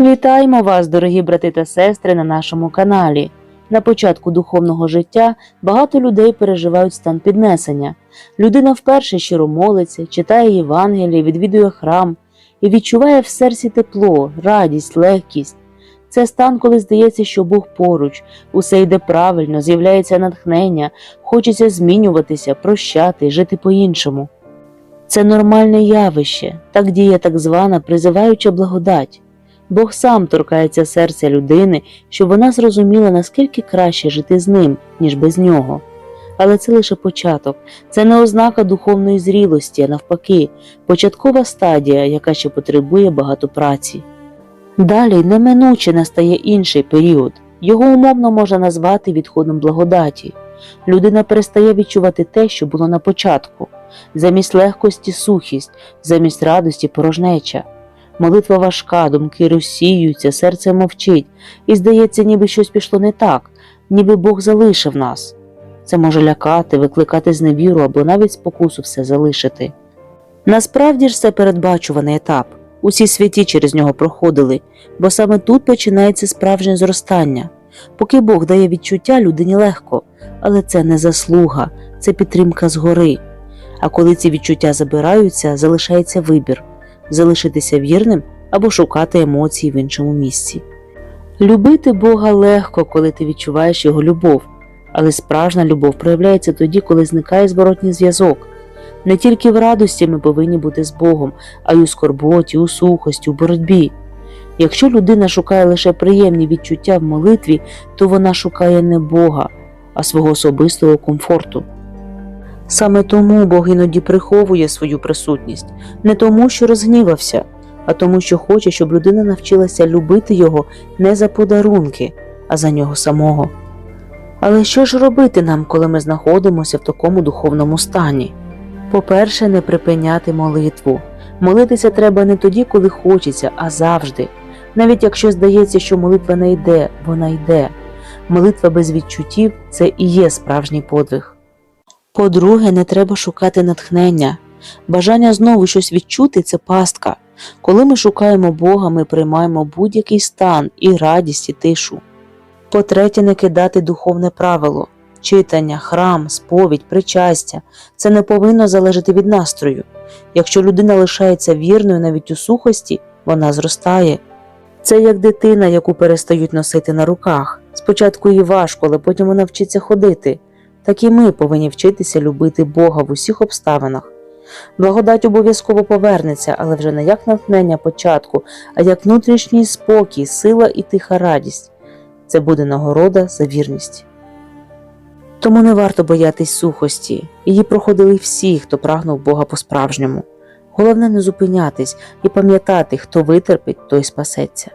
Вітаємо вас, дорогі брати та сестри, на нашому каналі. На початку духовного життя багато людей переживають стан піднесення. Людина вперше щиро молиться, читає Євангеліє, відвідує храм і відчуває в серці тепло, радість, легкість. Це стан, коли здається, що Бог поруч, усе йде правильно, з'являється натхнення, хочеться змінюватися, прощати, жити по-іншому. Це нормальне явище, так діє так звана призиваюча благодать. Бог сам торкається серця людини, щоб вона зрозуміла, наскільки краще жити з ним, ніж без нього. Але це лише початок, це не ознака духовної зрілості, а навпаки, початкова стадія, яка ще потребує багато праці. Далі неминуче настає інший період. Його умовно можна назвати відходом благодаті. Людина перестає відчувати те, що було на початку, замість легкості сухість, замість радості порожнеча. Молитва важка, думки розсіюються, серце мовчить, і здається, ніби щось пішло не так, ніби Бог залишив нас. Це може лякати, викликати зневіру або навіть спокусу все залишити. Насправді ж це передбачуваний етап. Усі святі через нього проходили, бо саме тут починається справжнє зростання. Поки Бог дає відчуття людині легко, але це не заслуга, це підтримка згори. А коли ці відчуття забираються, залишається вибір залишитися вірним або шукати емоції в іншому місці. Любити Бога легко, коли ти відчуваєш Його любов, але справжня любов проявляється тоді, коли зникає зворотній зв'язок. Не тільки в радості ми повинні бути з Богом, а й у скорботі, у сухості, у боротьбі. Якщо людина шукає лише приємні відчуття в молитві, то вона шукає не Бога, а свого особистого комфорту. Саме тому Бог іноді приховує свою присутність, не тому, що розгнівався, а тому, що хоче, щоб людина навчилася любити його не за подарунки, а за нього самого. Але що ж робити нам, коли ми знаходимося в такому духовному стані? По-перше, не припиняти молитву. Молитися треба не тоді, коли хочеться, а завжди. Навіть якщо здається, що молитва не йде, вона йде. Молитва без відчуттів це і є справжній подвиг. По-друге, не треба шукати натхнення. Бажання знову щось відчути це пастка. Коли ми шукаємо Бога, ми приймаємо будь-який стан і радість, і тишу. По-третє, не кидати духовне правило. Читання, храм, сповідь, причастя це не повинно залежати від настрою. Якщо людина лишається вірною навіть у сухості, вона зростає. Це як дитина, яку перестають носити на руках. Спочатку їй важко, але потім вона вчиться ходити. Так і ми повинні вчитися любити Бога в усіх обставинах. Благодать обов'язково повернеться, але вже не як натхнення початку, а як внутрішній спокій, сила і тиха радість. Це буде нагорода за вірність. Тому не варто боятись сухості, її проходили всі, хто прагнув Бога по-справжньому. Головне не зупинятись і пам'ятати, хто витерпить, той спасеться.